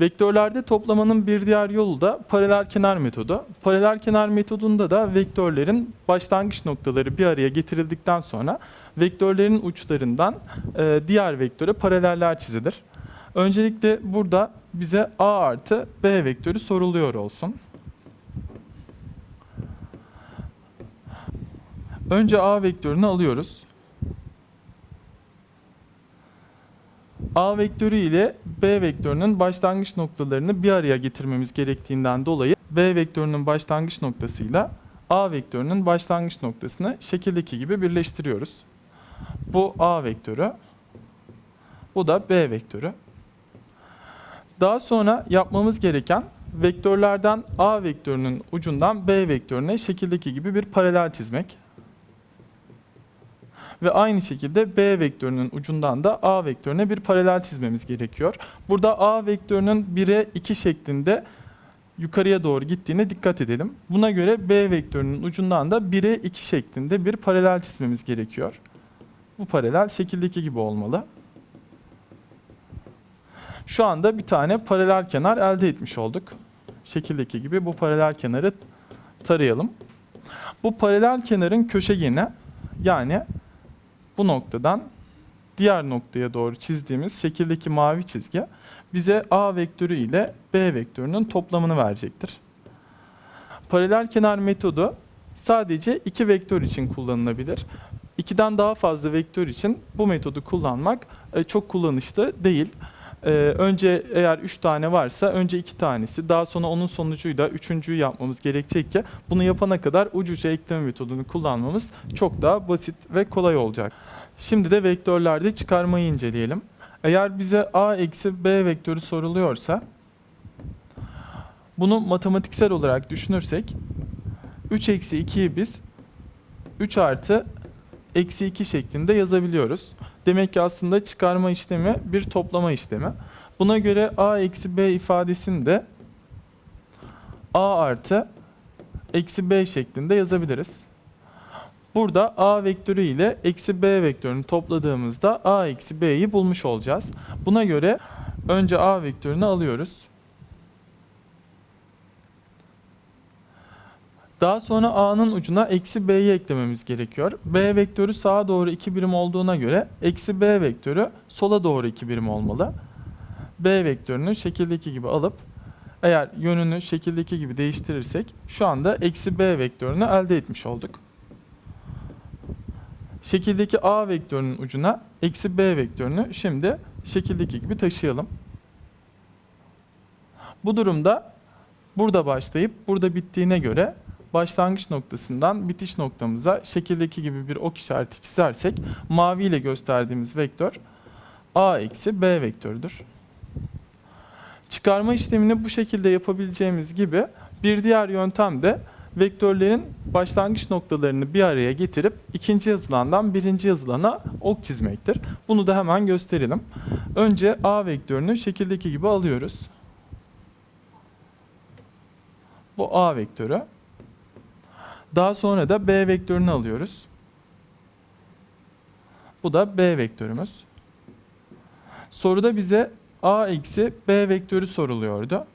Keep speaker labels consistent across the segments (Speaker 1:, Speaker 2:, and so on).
Speaker 1: Vektörlerde toplamanın bir diğer yolu da paralel kenar metodu. Paralel kenar metodunda da vektörlerin başlangıç noktaları bir araya getirildikten sonra vektörlerin uçlarından e, diğer vektöre paraleller çizilir. Öncelikle burada bize a artı b vektörü soruluyor olsun. Önce a vektörünü alıyoruz. A vektörü ile B vektörünün başlangıç noktalarını bir araya getirmemiz gerektiğinden dolayı B vektörünün başlangıç noktasıyla A vektörünün başlangıç noktasını şekildeki gibi birleştiriyoruz. Bu A vektörü, bu da B vektörü. Daha sonra yapmamız gereken vektörlerden A vektörünün ucundan B vektörüne şekildeki gibi bir paralel çizmek. Ve aynı şekilde B vektörünün ucundan da A vektörüne bir paralel çizmemiz gerekiyor. Burada A vektörünün 1'e 2 şeklinde yukarıya doğru gittiğine dikkat edelim. Buna göre B vektörünün ucundan da 1'e 2 şeklinde bir paralel çizmemiz gerekiyor. Bu paralel şekildeki gibi olmalı. Şu anda bir tane paralel kenar elde etmiş olduk. Şekildeki gibi bu paralel kenarı tarayalım. Bu paralel kenarın köşegeni yani bu noktadan diğer noktaya doğru çizdiğimiz şekildeki mavi çizgi bize A vektörü ile B vektörünün toplamını verecektir. Paralel kenar metodu sadece iki vektör için kullanılabilir. İkiden daha fazla vektör için bu metodu kullanmak e, çok kullanışlı değil. E, Önce eğer 3 tane varsa önce 2 tanesi daha sonra onun sonucuyla üçüncüyü yapmamız gerekecek ki bunu yapana kadar uç uca ekleme metodunu kullanmamız çok daha basit ve kolay olacak. Şimdi de vektörlerde çıkarmayı inceleyelim. Eğer bize a eksi b vektörü soruluyorsa bunu matematiksel olarak düşünürsek 3 eksi 2'yi biz 3 artı eksi 2 şeklinde yazabiliyoruz. Demek ki aslında çıkarma işlemi bir toplama işlemi. Buna göre a eksi b ifadesini de a artı eksi b şeklinde yazabiliriz. Burada a vektörü ile eksi b vektörünü topladığımızda a eksi b'yi bulmuş olacağız. Buna göre önce a vektörünü alıyoruz. Daha sonra a'nın ucuna eksi b'yi eklememiz gerekiyor. b vektörü sağa doğru 2 birim olduğuna göre eksi b vektörü sola doğru 2 birim olmalı. b vektörünü şekildeki gibi alıp eğer yönünü şekildeki gibi değiştirirsek şu anda eksi b vektörünü elde etmiş olduk. Şekildeki a vektörünün ucuna eksi b vektörünü şimdi şekildeki gibi taşıyalım. Bu durumda burada başlayıp burada bittiğine göre başlangıç noktasından bitiş noktamıza şekildeki gibi bir ok işareti çizersek mavi ile gösterdiğimiz vektör a eksi b vektörüdür. Çıkarma işlemini bu şekilde yapabileceğimiz gibi bir diğer yöntem de vektörlerin başlangıç noktalarını bir araya getirip ikinci yazılandan birinci yazılana ok çizmektir. Bunu da hemen gösterelim. Önce a vektörünü şekildeki gibi alıyoruz. Bu a vektörü. Daha sonra da b vektörünü alıyoruz. Bu da b vektörümüz. Soruda bize a eksi b vektörü soruluyordu.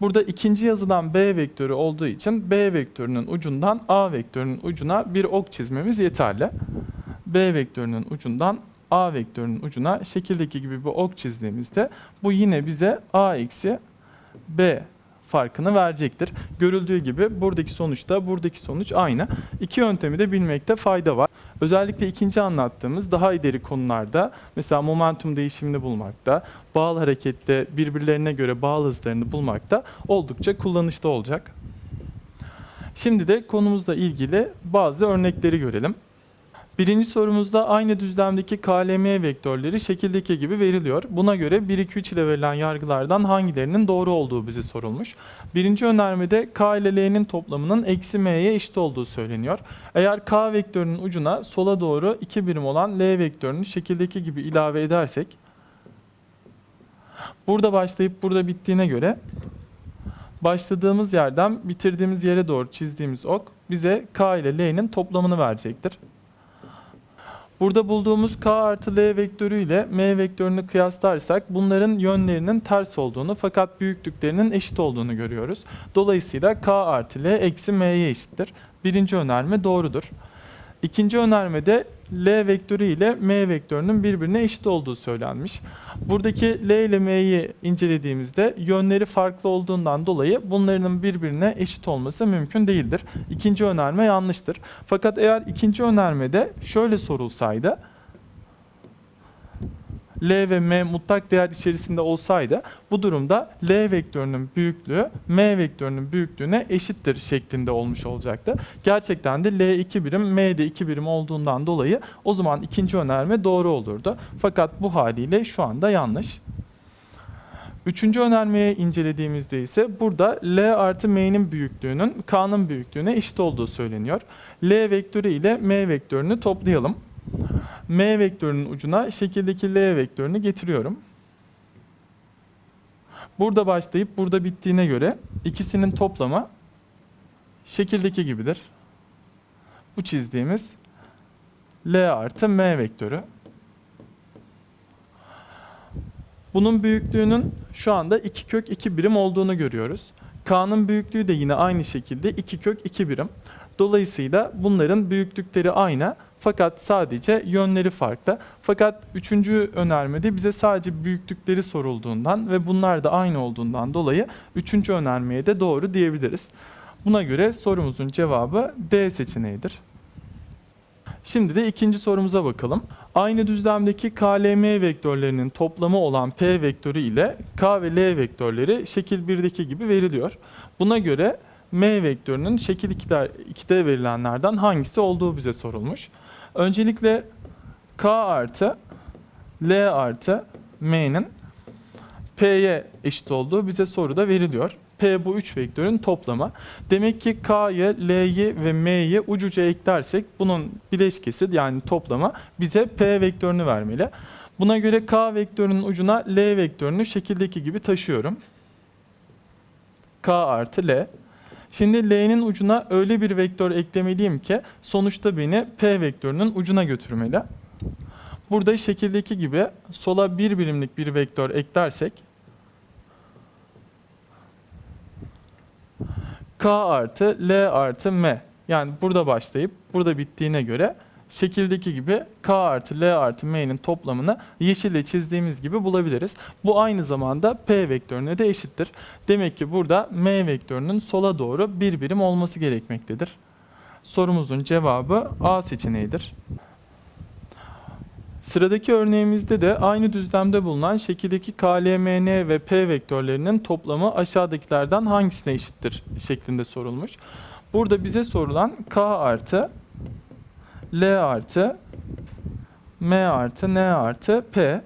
Speaker 1: Burada ikinci yazılan b vektörü olduğu için b vektörünün ucundan a vektörünün ucuna bir ok çizmemiz yeterli. b vektörünün ucundan a vektörünün ucuna şekildeki gibi bir ok çizdiğimizde bu yine bize a eksi b farkını verecektir. Görüldüğü gibi buradaki sonuçta buradaki sonuç aynı. İki yöntemi de bilmekte fayda var. Özellikle ikinci anlattığımız daha ileri konularda mesela momentum değişimini bulmakta, bağlı harekette birbirlerine göre bağlı hızlarını bulmakta oldukça kullanışlı olacak. Şimdi de konumuzla ilgili bazı örnekleri görelim. Birinci sorumuzda aynı düzlemdeki KLM vektörleri şekildeki gibi veriliyor. Buna göre 1, 2, 3 ile verilen yargılardan hangilerinin doğru olduğu bize sorulmuş. Birinci önermede K ile L'nin toplamının eksi M'ye eşit olduğu söyleniyor. Eğer K vektörünün ucuna sola doğru 2 birim olan L vektörünü şekildeki gibi ilave edersek burada başlayıp burada bittiğine göre başladığımız yerden bitirdiğimiz yere doğru çizdiğimiz ok bize K ile L'nin toplamını verecektir. Burada bulduğumuz k artı l vektörü ile m vektörünü kıyaslarsak bunların yönlerinin ters olduğunu fakat büyüklüklerinin eşit olduğunu görüyoruz. Dolayısıyla k artı l eksi m'ye eşittir. Birinci önerme doğrudur. İkinci önermede L vektörü ile M vektörünün birbirine eşit olduğu söylenmiş. Buradaki L ile M'yi incelediğimizde yönleri farklı olduğundan dolayı bunların birbirine eşit olması mümkün değildir. İkinci önerme yanlıştır. Fakat eğer ikinci önermede şöyle sorulsaydı L ve M mutlak değer içerisinde olsaydı bu durumda L vektörünün büyüklüğü M vektörünün büyüklüğüne eşittir şeklinde olmuş olacaktı. Gerçekten de L 2 birim M de 2 birim olduğundan dolayı o zaman ikinci önerme doğru olurdu. Fakat bu haliyle şu anda yanlış. Üçüncü önermeyi incelediğimizde ise burada L artı M'nin büyüklüğünün K'nın büyüklüğüne eşit olduğu söyleniyor. L vektörü ile M vektörünü toplayalım. M vektörünün ucuna şekildeki L vektörünü getiriyorum. Burada başlayıp burada bittiğine göre ikisinin toplamı şekildeki gibidir. Bu çizdiğimiz L artı M vektörü. Bunun büyüklüğünün şu anda 2 kök 2 birim olduğunu görüyoruz. K'nın büyüklüğü de yine aynı şekilde 2 kök 2 birim. Dolayısıyla bunların büyüklükleri aynı fakat sadece yönleri farklı. Fakat üçüncü önermede bize sadece büyüklükleri sorulduğundan ve bunlar da aynı olduğundan dolayı üçüncü önermeye de doğru diyebiliriz. Buna göre sorumuzun cevabı D seçeneğidir. Şimdi de ikinci sorumuza bakalım. Aynı düzlemdeki KLM vektörlerinin toplamı olan P vektörü ile K ve L vektörleri şekil 1'deki gibi veriliyor. Buna göre M vektörünün şekil 2'de, 2'de verilenlerden hangisi olduğu bize sorulmuş. Öncelikle K artı L artı M'nin P'ye eşit olduğu bize soruda veriliyor. P bu üç vektörün toplamı. Demek ki K'yı, L'yi ve M'yi ucuca eklersek bunun bileşkesi yani toplamı bize P vektörünü vermeli. Buna göre K vektörünün ucuna L vektörünü şekildeki gibi taşıyorum. K artı L. Şimdi L'nin ucuna öyle bir vektör eklemeliyim ki sonuçta beni P vektörünün ucuna götürmeli. Burada şekildeki gibi sola bir birimlik bir vektör eklersek K artı L artı M yani burada başlayıp burada bittiğine göre şekildeki gibi K artı L artı M'nin toplamını yeşille çizdiğimiz gibi bulabiliriz. Bu aynı zamanda P vektörüne de eşittir. Demek ki burada M vektörünün sola doğru bir birim olması gerekmektedir. Sorumuzun cevabı A seçeneğidir. Sıradaki örneğimizde de aynı düzlemde bulunan şekildeki KLMN ve P vektörlerinin toplamı aşağıdakilerden hangisine eşittir şeklinde sorulmuş. Burada bize sorulan K artı L artı M artı N artı P.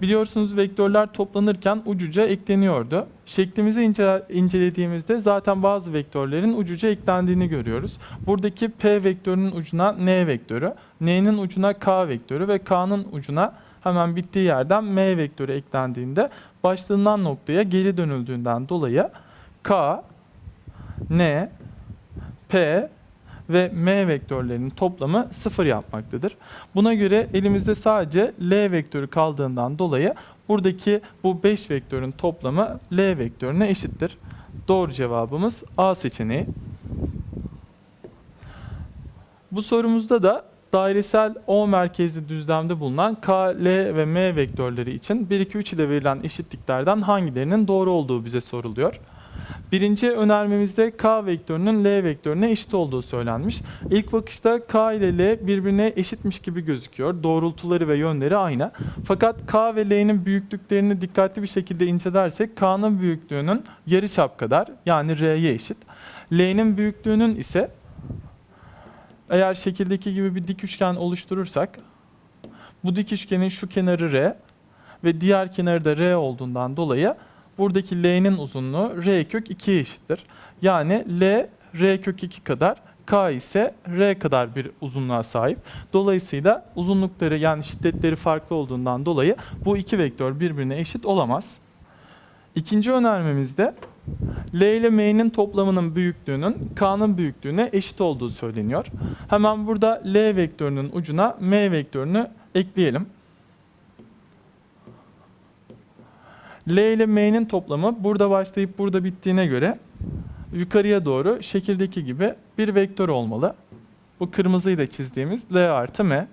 Speaker 1: Biliyorsunuz vektörler toplanırken ucuca ekleniyordu. Şeklimizi ince, incelediğimizde zaten bazı vektörlerin ucuca eklendiğini görüyoruz. Buradaki P vektörünün ucuna N vektörü, N'nin ucuna K vektörü ve K'nın ucuna hemen bittiği yerden M vektörü eklendiğinde başlığından noktaya geri dönüldüğünden dolayı K, N, P ve m vektörlerinin toplamı 0 yapmaktadır. Buna göre elimizde sadece l vektörü kaldığından dolayı buradaki bu 5 vektörün toplamı l vektörüne eşittir. Doğru cevabımız A seçeneği. Bu sorumuzda da dairesel O merkezli düzlemde bulunan K, L ve M vektörleri için 1, 2, 3 ile verilen eşitliklerden hangilerinin doğru olduğu bize soruluyor. Birinci önermemizde K vektörünün L vektörüne eşit olduğu söylenmiş. İlk bakışta K ile L birbirine eşitmiş gibi gözüküyor. Doğrultuları ve yönleri aynı. Fakat K ve L'nin büyüklüklerini dikkatli bir şekilde incelersek K'nın büyüklüğünün yarıçap kadar yani R'ye eşit. L'nin büyüklüğünün ise eğer şekildeki gibi bir dik üçgen oluşturursak bu dik üçgenin şu kenarı R ve diğer kenarı da R olduğundan dolayı buradaki L'nin uzunluğu R kök 2'ye eşittir. Yani L R kök 2 kadar K ise R kadar bir uzunluğa sahip. Dolayısıyla uzunlukları yani şiddetleri farklı olduğundan dolayı bu iki vektör birbirine eşit olamaz. İkinci önermemizde L ile M'nin toplamının büyüklüğünün K'nın büyüklüğüne eşit olduğu söyleniyor. Hemen burada L vektörünün ucuna M vektörünü ekleyelim. L ile M'nin toplamı burada başlayıp burada bittiğine göre yukarıya doğru şekildeki gibi bir vektör olmalı. Bu kırmızıyla çizdiğimiz L artı M.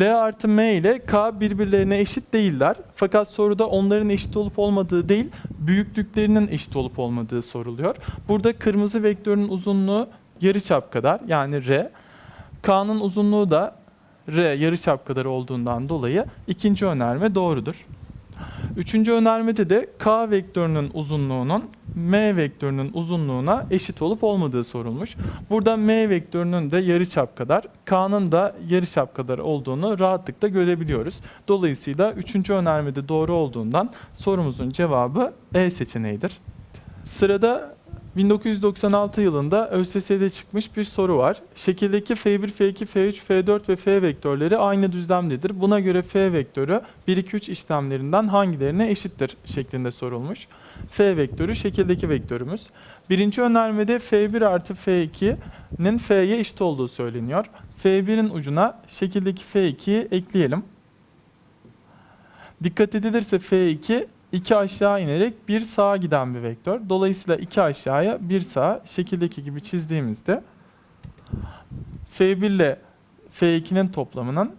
Speaker 1: L artı M ile K birbirlerine eşit değiller. Fakat soruda onların eşit olup olmadığı değil, büyüklüklerinin eşit olup olmadığı soruluyor. Burada kırmızı vektörün uzunluğu yarıçap kadar yani R. K'nın uzunluğu da R yarıçap kadar olduğundan dolayı ikinci önerme doğrudur. Üçüncü önermede de K vektörünün uzunluğunun M vektörünün uzunluğuna eşit olup olmadığı sorulmuş. Burada M vektörünün de yarıçap kadar, K'nın da yarıçap kadar olduğunu rahatlıkla görebiliyoruz. Dolayısıyla üçüncü önermede doğru olduğundan sorumuzun cevabı E seçeneğidir. Sırada 1996 yılında ÖSS'de çıkmış bir soru var. Şekildeki F1, F2, F3, F4 ve F vektörleri aynı düzlemdedir. Buna göre F vektörü 1, 2, 3 işlemlerinden hangilerine eşittir şeklinde sorulmuş. F vektörü şekildeki vektörümüz. Birinci önermede F1 artı F2'nin F'ye eşit olduğu söyleniyor. F1'in ucuna şekildeki F2'yi ekleyelim. Dikkat edilirse F2 2 aşağı inerek bir sağa giden bir vektör. Dolayısıyla 2 aşağıya bir sağa şekildeki gibi çizdiğimizde F1 ile F2'nin toplamının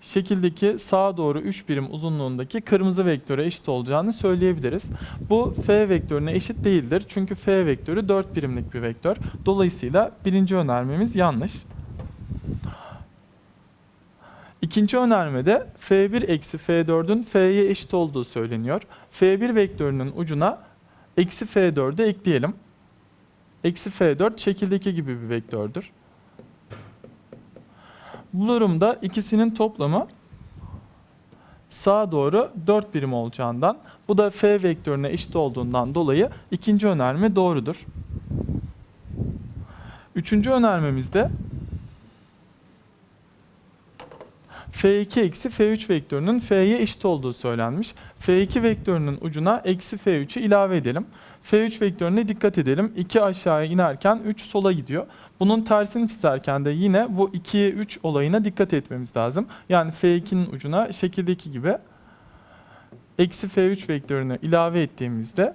Speaker 1: şekildeki sağa doğru 3 birim uzunluğundaki kırmızı vektöre eşit olacağını söyleyebiliriz. Bu F vektörüne eşit değildir. Çünkü F vektörü 4 birimlik bir vektör. Dolayısıyla birinci önermemiz yanlış. İkinci önermede F1 eksi F4'ün F'ye eşit olduğu söyleniyor. F1 vektörünün ucuna eksi F4'ü ekleyelim. Eksi F4 şekildeki gibi bir vektördür. Bu durumda ikisinin toplamı sağa doğru 4 birim olacağından bu da F vektörüne eşit olduğundan dolayı ikinci önerme doğrudur. Üçüncü önermemizde F2 eksi F3 vektörünün F'ye eşit olduğu söylenmiş. F2 vektörünün ucuna eksi F3'ü ilave edelim. F3 vektörüne dikkat edelim. 2 aşağıya inerken 3 sola gidiyor. Bunun tersini çizerken de yine bu 2'ye 3 olayına dikkat etmemiz lazım. Yani F2'nin ucuna şekildeki gibi eksi F3 vektörünü ilave ettiğimizde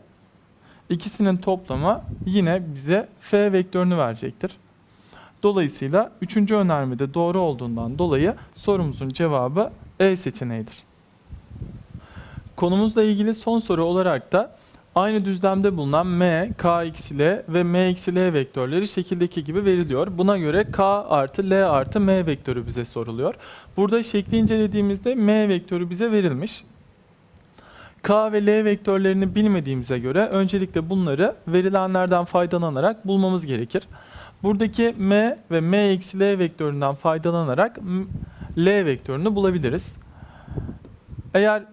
Speaker 1: ikisinin toplamı yine bize F vektörünü verecektir. Dolayısıyla üçüncü önermede doğru olduğundan dolayı sorumuzun cevabı E seçeneğidir. Konumuzla ilgili son soru olarak da aynı düzlemde bulunan M, K eksi L ve M eksi L vektörleri şekildeki gibi veriliyor. Buna göre K artı L artı M vektörü bize soruluyor. Burada şekli incelediğimizde M vektörü bize verilmiş. K ve L vektörlerini bilmediğimize göre öncelikle bunları verilenlerden faydalanarak bulmamız gerekir. Buradaki m ve m eksi l vektöründen faydalanarak l vektörünü bulabiliriz. Eğer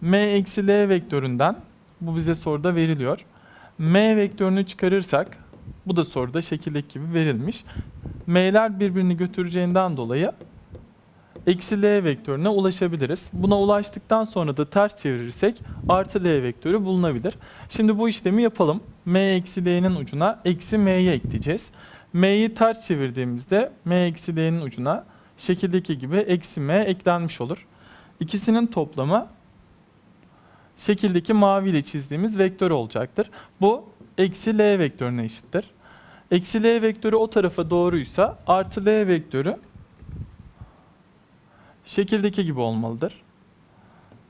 Speaker 1: m eksi l vektöründen bu bize soruda veriliyor. m vektörünü çıkarırsak bu da soruda şekildeki gibi verilmiş. m'ler birbirini götüreceğinden dolayı eksi l vektörüne ulaşabiliriz. Buna ulaştıktan sonra da ters çevirirsek artı l vektörü bulunabilir. Şimdi bu işlemi yapalım. m eksi l'nin ucuna eksi m'yi ekleyeceğiz. M'yi ters çevirdiğimizde m eksi l'nin ucuna şekildeki gibi eksi m eklenmiş olur. İkisinin toplamı şekildeki mavi ile çizdiğimiz vektör olacaktır. Bu eksi l vektörüne eşittir. Eksi l vektörü o tarafa doğruysa artı l vektörü şekildeki gibi olmalıdır.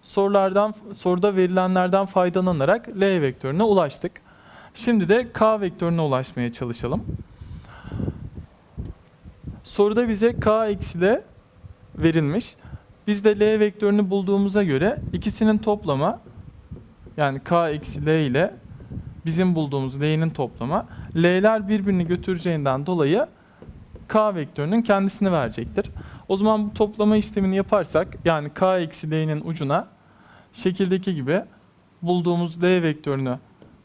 Speaker 1: Sorulardan soruda verilenlerden faydalanarak L vektörüne ulaştık. Şimdi de K vektörüne ulaşmaya çalışalım. Soruda bize K eksi L verilmiş. Biz de L vektörünü bulduğumuza göre ikisinin toplamı yani K eksi L ile bizim bulduğumuz L'nin toplamı L'ler birbirini götüreceğinden dolayı K vektörünün kendisini verecektir. O zaman bu toplama işlemini yaparsak yani K eksi L'nin ucuna şekildeki gibi bulduğumuz L vektörünü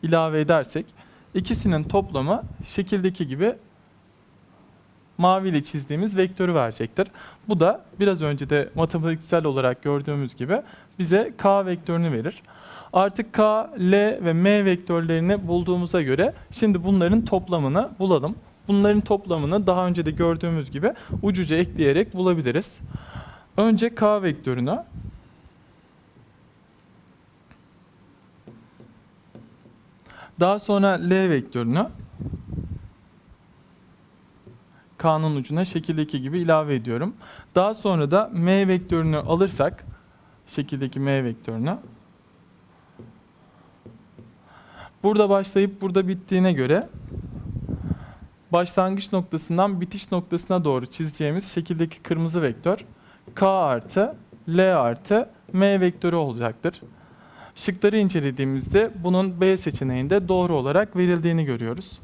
Speaker 1: ilave edersek ikisinin toplamı şekildeki gibi mavi ile çizdiğimiz vektörü verecektir. Bu da biraz önce de matematiksel olarak gördüğümüz gibi bize K vektörünü verir. Artık K, L ve M vektörlerini bulduğumuza göre şimdi bunların toplamını bulalım. Bunların toplamını daha önce de gördüğümüz gibi ucuca ekleyerek bulabiliriz. Önce K vektörünü daha sonra L vektörünü K'nın ucuna şekildeki gibi ilave ediyorum. Daha sonra da M vektörünü alırsak şekildeki M vektörünü burada başlayıp burada bittiğine göre başlangıç noktasından bitiş noktasına doğru çizeceğimiz şekildeki kırmızı vektör K artı L artı M vektörü olacaktır. Şıkları incelediğimizde bunun B seçeneğinde doğru olarak verildiğini görüyoruz.